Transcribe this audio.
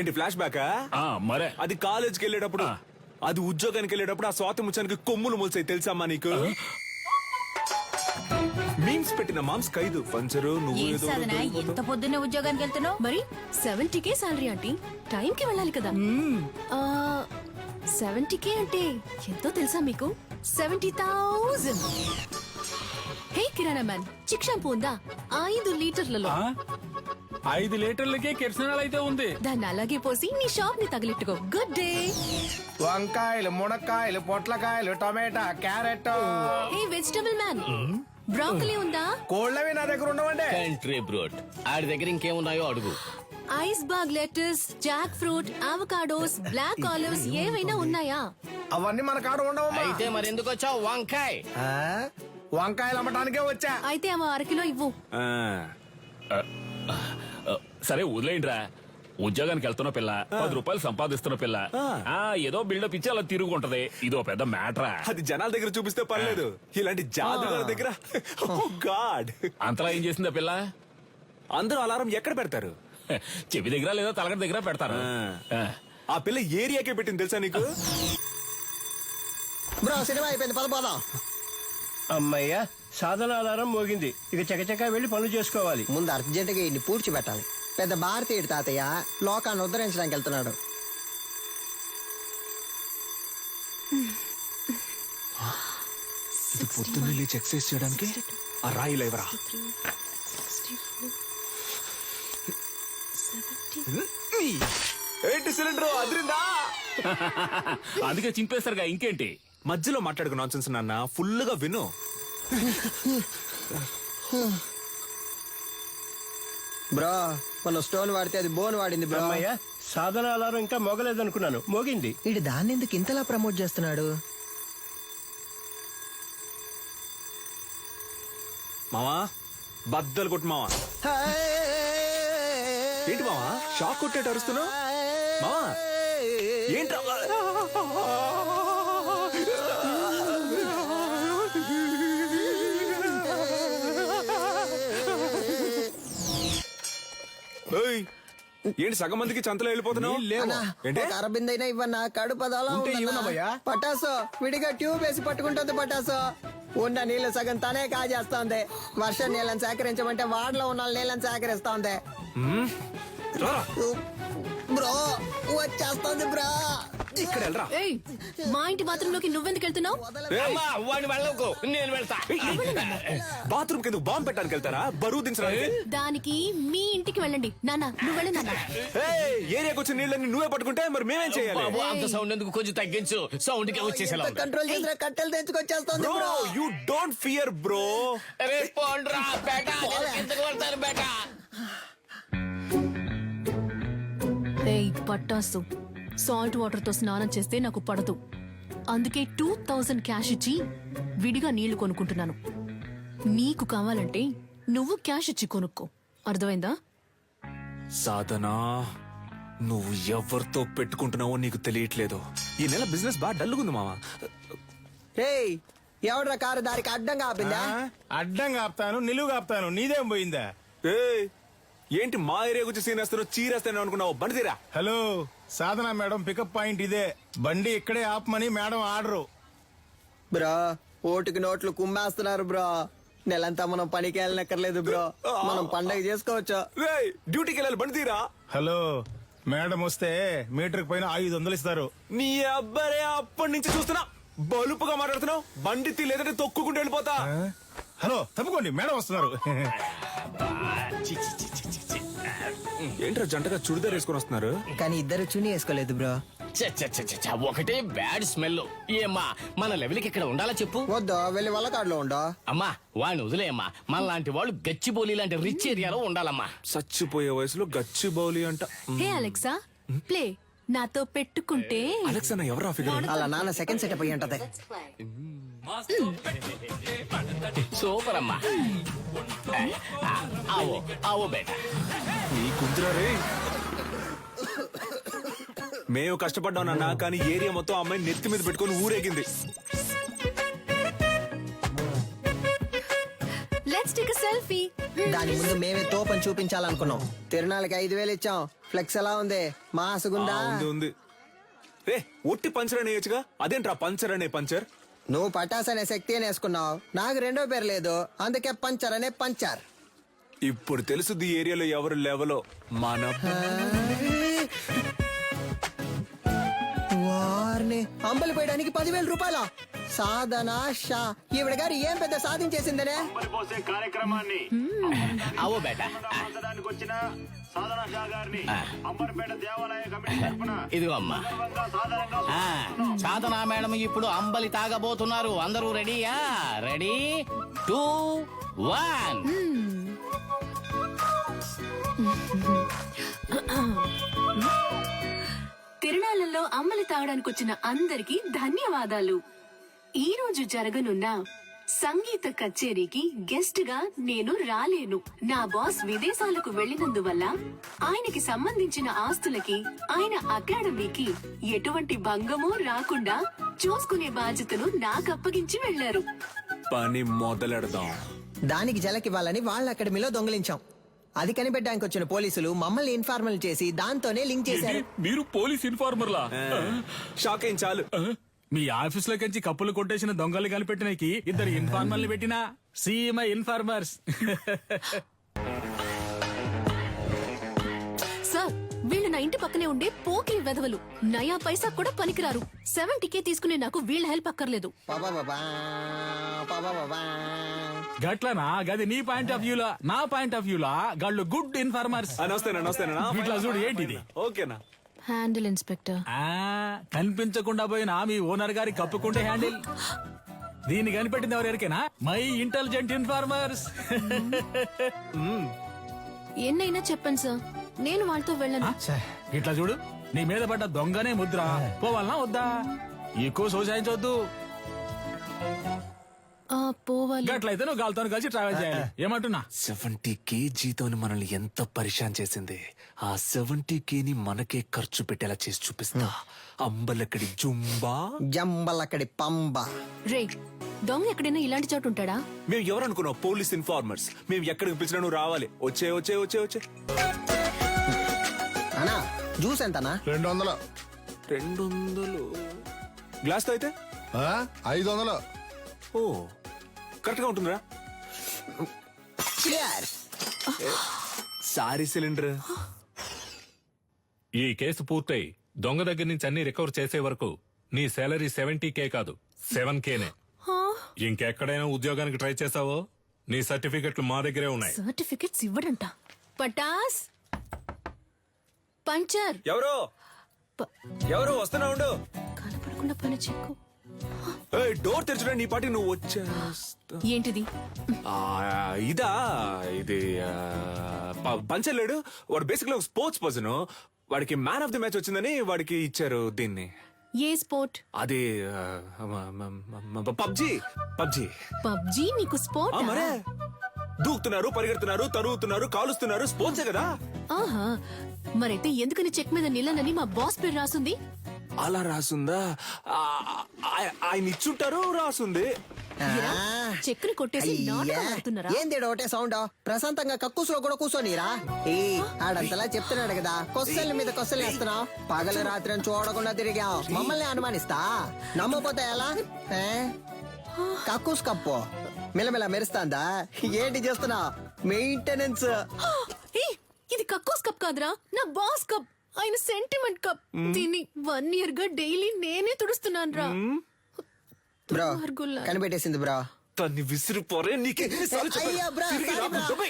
ఏంటి ఫ్లాష్ బ్యాకా ఆ? మరే. అది కాలేజ్కి వెళ్ళేటప్పుడు ఆ. అది ఉద్యోగానికి వెళ్ళేటప్పుడు ఆ స్వాతి ముచ్చానికి కొమ్ములు మొలిసాయి తెలుసమ్మా నీకు? మీమ్స్ పెట్టిన మామ్స్ ఖైదు. పంచరు నువ్వు ఏం ఏదో సాధన? ఎంత పొద్దున్నే ఉద్యోగానికి వెళ్తున్నావు? మరి seventy K salary aunty. Time కి వెళ్ళాలి కదా. సెవెంటీ కే అంటే ఎంతో తెలుసా మీకు? సెవెంటీ థౌజండ్ హే కిరాణా మ్యాన్ చిక్ షాంపూ ఉందా? ఐదు లీటర్లలో. ఆ? ఐదు లీటర్లకే కిరసనాలు అయితే ఉంది. దాన్ని అలాగే పోసి నీ షాప్ని తగిలిట్టుకో. గుడ్ డే వంకాయలు మునక్కాయలు పొట్లకాయలు tomato carrot. Hey vegetable man broccoli ఉందా? కోళ్ళవి నా దగ్గర ఉండవండి. కంట్రీ బ్రోడ్ ఆడి దగ్గర ఇంకేమున్నాయో అడుగు. Iceberg lettuce jack fruit avocados black olives ఏవైనా ఉన్నాయా? అవన్నీ మన కాడ ఉండవమ్మా. అయితే మరెందుకు వచ్చావు? వంకాయ్. ఆ? వంకాయలు అమ్మటానికే వచ్చా. అయితే అవ అరకిలో ఇవ్వు. సరే వదిలేయండిరా. ఉద్యోగానికి వెళ్తున్న పిల్ల పది రూపాయలు సంపాదిస్తున్న పిల్ల. ఆ. ఏదో బిల్డప్ ఇచ్చి అలా తిరుగుంటది. ఇదో పెద్ద మ్యాటరా. అది జనాల దగ్గర చూపిస్తే పర్లేదు. ఇలాంటి జాదుగారి దగ్గర? గాడ్. అంతలా ఏం చేసిందా పిల్ల? అందరూ అలారం ఎక్కడ పెడతారు? చెవి దగ్గర లేదా తలగడ దగ్గర పెడతారు. ఆ. పిల్ల ఏరియాకే పెట్టింది తెలుసా నీకు? బ్రో సినిమా అయిపోయింది పద పోదాం. అమ్మయ్యా సాధన ఆధారం మోగింది. ఇక చకచకా వెళ్ళి పనులు చేసుకోవాలి. ముందు అర్జెంటుగా ఇన్ని పూడ్చిపెట్టాలి పెద్ద భారతీయుడు తాతయ్య లోకాన్ని ఉద్ధరించడానికి వెళ్తున్నాడు. ఇది పొద్దున్న లేచి చేయడానికి ఆ రాయి లేవరా? ఏంటి సిలిండర్ అదిరిందా అందుకే చింపేస్తారుగా ఇంకేంటి? మధ్యలో మాట్లాడుకు నాన్సెన్స్ నాన్న ఫుల్గా విను. బ్రో మన స్టోన్ వాడితే అది బోన్ వాడింది బ్రో. అమ్మయ్యా సాధన ఆధారం ఇంకా మోగలేదనుకున్నాను. మోగింది. ఇటు దాన్ని ఎందుకు ఇంతలా ప్రమోట్ చేస్తున్నాడు? మావా బద్దలు కొట్టు మావా. ఏంటి మావా షాక్ కొట్టేట అరుస్తున్నావు మావా ఏంట్రా? ఏంటి సగం మందికి చంతలో వెళ్ళిపోతున్నావు? ఏంటి? అరబింద్ అయినా ఇవ్వన్నా కడుపు అదోలా ఉంటే ఉందన్నా. ఇవ్వనమ్మయ్యా. పటాసు విడిగా ట్యూబ్ వేసి పట్టుకుంటుంది పటాసు. ఉన్న నీళ్ళు సగం తనే కాజేస్తోంది. వర్షం నీళ్ళని సేకరించమంటే వాడలో ఉన్న నీళ్ళని సేకరిస్తోంది. బ్రో వచ్చేస్తోంది బ్రో. ఇక్కడ వెళ్ళరా. ఏయ్ మా ఇంటి బాత్రూమ్లోకి నువ్వెందుకు వెళ్తున్నావు? అమ్మా వాడిని వెళ్ళకు నేను వెళ్తా. బాత్రూమ్ కింద బాంబు పెట్టడానికి వెళ్తారా? బరువు దించడానికి? దానికి మీ ఇంటికి వెళ్ళండి. నాన్న నువ్వు వెళ్ళి నాన్న. ఏయ్, ఏరియాకి వచ్చిన నీళ్ళని నువ్వే పట్టుకుంటే మరి మేమేం చేయాలి? బాబు అంత సౌండ్ ఎందుకు? కొంచెం తగ్గించు. సౌండ్కి వచ్చేసేలా ఉంది. కంట్రోల్ చేసిన కట్టెలు తెచ్చుకొచ్చేస్తోంది bro bro. You don't fear bro అరే పోండ్రా బేటా నేను కిందకు వెళ్తాను బేటా. ఏయ్ పట్టాసు. సాల్ట్ వాటర్తో స్నానం చేస్తే నాకు పడదు. అందుకే టూ థౌజండ్ క్యాష్ ఇచ్చి విడిగా నీళ్ళు కొనుక్కుంటున్నాను. నీకు కావాలంటే నువ్వు క్యాష్ ఇచ్చి కొనుక్కో. అర్థమైందా? సాధనా నువ్వు ఎవరితో పెట్టుకుంటున్నావో నీకు తెలియట్లేదు. ఈ నెల బిజినెస్ బాగా డల్లుగుంది మావా. ఏయ్ ఎవడ్రా కారు దారికి అడ్డంగా ఆపిందా? అడ్డం కాపుతాను నిలువు కాపుతాను నీదేం పోయిందా? ఏయ్, ఏంటి మా ఏరియా గురించి సీన్ వేస్తానో చీరేస్తాను అనుకున్నావు? బండి తీరా. Hello Sadhana madam pickup point ఇదే. బండి ఇక్కడే ఆపమని మేడం ఆర్డరు. బ్రో ఓటుకి నోట్లు కుమ్మేస్తున్నారు బ్రో. నెలంతా మనం పనికి వెళ్ళనక్కర్లేదు బ్రో. మనం పండగ చేసుకోవచ్చు? రేయ్, డ్యూటీకి వెళ్ళాలి బండి తీరా. హలో మేడం వస్తే మీటర్ పైన ఐదు వందలు ఇస్తారు. నీ అబ్బరే అప్పటి నుంచి చూస్తున్నా. బలుపుగా మాట్లాడుతున్నావు. బండి తీ లేదంటే తొక్కుకుంటూ వెళ్ళిపోతా? హలో తప్పుకోండి మేడం వస్తున్నారు. ఏంట్రా జంటగా చుడిదార్ వేసుకొని వస్తున్నారు? కానీ ఇద్దరు చుని వేసుకోలేదు బ్రో. చ్చ, చ్చ, చ్చ, చ్చ, చ్చ, ఒకటే బ్యాడ్ స్మెల్. ఏమ్మా మన లెవెల్కి ఇక్కడ ఉండాలా చెప్పు? వద్దు వెళ్ళి వల్లకాడులో ఉండో. అమ్మా వాడిని వదిలేయమ్మా. మన లాంటి వాళ్ళు గచ్చిబౌలి లాంటి రిచ్ ఏరియాలో ఉండాలమ్మా. చచ్చిపోయే వయసులో గచ్చి బౌలి అంట హే అలెక్సా ప్లే నాతో పెట్టుకుంటే. అలెక్స్ అన్న ఎవరా ఫిగర్ అలా నాన్న సెకండ్ సెటప్ అయ్యి ఉంటది. సూపర్ అమ్మా ఆ, ఆవో ఆవో బేటా. మేము కష్టపడ్డాం నాన్న కానీ ఏరియా మొత్తం ఆ అమ్మాయిని నెత్తి మీద పెట్టుకొని ఊరేగింది. లెట్స్ టేక్ సెల్ఫీ దాని ముందు మేమే తోపని చూపించాలనుకున్నాం. తిరునాళ్ళకి ఐదు వేలు ఇచ్చాం. ఫ్లెక్స్ ఎలా ఉంది? మాసుగుందా? ఉంది ఉంది. రే ఒట్టి పంచర్ అనేయచ్చుగా అదేంట్రా పంచర్ అనే పంచర్? నువ్వు పటాస్ అనే శక్తి అని వేసుకున్నావు. నాకు రెండో పేరు లేదు. అందుకే పంచర్ అనే పంచర్. ఇప్పుడు తెలుసుది ఏరియాలో ఎవరు లెవలో. మన వారిని అంబలి పోయడానికి పదివేల రూపాయల. సాధన షా ఈవిడ గారు ఏం పెద్ద సాధించేసిందనే? పోసే కార్యక్రమాన్ని అవో బేట. ఆచరించడానికి వచ్చిన సాధన షా గారిని అంబర్పేట దేవాలయ కమిటీ తరఫున ఇదిగో అమ్మా. సందర్భంగా సాధారణంగా ఆ, సాధనా మేడం ఇప్పుడు అంబలి తాగబోతున్నారు. అందరూ రెడీయా? రెడీ? Two one. తిరునాళ్ళలో అమ్మలి తాగడానికి వచ్చిన అందరికీ ధన్యవాదాలు. ఈ రోజు జరగనున్న సంగీత కచేరీకి గెస్ట్గా నేను రాలేను. నా బాస్ విదేశాలకు వెళ్ళినందువల్ల ఆయనకి సంబంధించిన ఆస్తులకి ఆయన అకాడమీకి ఎటువంటి భంగమూ రాకుండా చూసుకునే బాధ్యతను నాకు అప్పగించి వెళ్ళారు పని మొదలెడదాం. దానికి జలకివ్వాలని వాళ్ళ అకాడమీలో దొంగిలించాం. అది కనిపెట్టడానికి వచ్చిన పోలీసులు మమ్మల్ని ఇన్ఫార్మల్ చేసి దాంతోనే లింక్ చేశారు. మీరు పోలీస్ ఇన్ఫార్మర్లా? షాక్ అయింది చాలు. మీ ఆఫీస్లో కంచి కప్పులు కొట్టేసిన దొంగలు కనిపెట్టినకి ఇద్దరు ఇన్ఫార్మర్లు పెట్టినా? CMI informers. ఇంటి పక్కనే ఉండే పోకిరి వెధవలు. నయా పైసా కూడా పనికిరారు. సెవెంటీకే తీసుకునే నాకు వీళ్ళ హెల్ప్ అక్కర్లేదు. గట్లనా? గది నీ పాయింట్ ఆఫ్ వ్యూలా? నా పాయింట్ ఆఫ్ వ్యూలా? గాళ్ళు గుడ్ ఇన్ఫార్మర్స్. నమస్తేనా నమస్తేనా ఇట్లా చూడు ఏంటిది? ఓకేనా హ్యాండిల్ ఇన్స్పెక్టర్ ఆ కనిపించకుండా పోయిన మీ ఓనర్ గారి కప్పుకుంటే హ్యాండిల్. దీన్ని కనిపెట్టింది ఎవరికైనా? My intelligent informers. ఎన్నైనా చెప్పండి సార్ నేను వాళ్ళతో వెళ్ళను. ఇట్లా చూడు. నీ మీద పడ్డ దొంగనే ముద్ర. పోవాలనా వద్దా? ఎక్కువ సోసాయించవద్దు ఆ, పోవాలి. గట్లయితే నువ్వు గాలితో కలిసి ట్రావెల్ చేయాలి. ఏమంటున్నా? సెవెంటీ కేజీతో మనల్ని ఎంత పరిశాన్ చేసింది. ఆ సెవెంటీ కేని మనకే ఖర్చు పెట్టేలా చేసి చూపిస్తా. అంబలక్కడి జుంబా. జంబలక్కడి పంబ. రే దొంగ ఎక్కడైనా ఇలాంటి చోటు ఉంటాడా? మేము ఎవరనుకున్నావు? Police informers. మేము ఎక్కడికి పిలిచినా నువ్వు రావాలి. వచ్చే వచ్చే వచ్చే వచ్చే. జ్యూస్ ఎంతనా? రెండు వందలు రెండు వందలు గ్లాస్తో అయితే? ఆ? ఐదు వందలు ఓ కరెక్ట్గా ఉంటుందిరా. Sorry cylinder. ఈ కేసు పూర్తయి దొంగ దగ్గర నుంచి అన్ని రికవర్ చేసే వరకు నీ సాలరీ సెవెంటీ కే కాదు సెవెన్ కేనే ఇంకెక్కడైనా ఉద్యోగానికి ట్రై చేసావో? నీ సర్టిఫికెట్లు మా దగ్గరే ఉన్నాయి. సర్టిఫికెట్స్ ఇవ్వడంట. పటాస్! పంచర్. ఎవరు? ఎవరు? వస్తున్నా ఉండు. కనపడకుండా పని చెక్కు డోర్ తెరచురా నీ పాటికి నువ్వు వచ్చేస్తా. ఏంటిది? ఇదా ఇది పంచలేడు వాడు బేసిక్లీ ఒక స్పోర్ట్స్ పర్సన్ వాడికి మ్యాన్ ఆఫ్ ది మ్యాచ్ వచ్చిందని వాడికి ఇచ్చారు దీన్ని. ఏ స్పోర్ట్ అది పబ్జి పబ్జి. పబ్జీ నీకు స్పోర్ట్ మరే. దూకుతున్నారు పరిగెడుతున్నారు తరుగుతున్నారు కాలుస్తున్నారు స్పోర్ట్సే కదా. ఆహా. మరైతే ఎందుకని చెక్ మీద నిల్లనని మా బాస్ పేరు రాసుంది? అలా రాసుందా? ఆయన ఇచ్చుంటారు రాసుంది. ఇరా, చెక్కుని కొట్టేసి. నాటకం ఆడుతున్నారా? ఒకటే సౌండ్? ప్రశాంతంగా కక్కుసులో కూడా కూర్చోనిరా ఏ ఆడంతలా చెప్తున్నాడు కదా కొస్సల మీద కొస్సలు వేస్తున్నావు. పగలు రాత్రి అని చూడకుండా తిరిగాం మమ్మల్ని అనుమానిస్తా? నమ్మపోతే ఎలా? ఏ? కక్కుస్ కప్పు. మిలమిల మెరుస్తాందా? ఏంటి చేస్తున్నా మెయింటెనెన్స్. కప్ కాదురా నా బాస్ కప్ ఆయన సెంటిమెంట్ కప్. దీన్ని వన్ ఇయర్గా డైలీ నేనే తుడుస్తున్నాను రా బ్రో. కనిపెట్టేసింది బ్రో. తన్ని విసిరిపోరే నీకే అయ్యా, బ్రా, సారీ, బ్రా.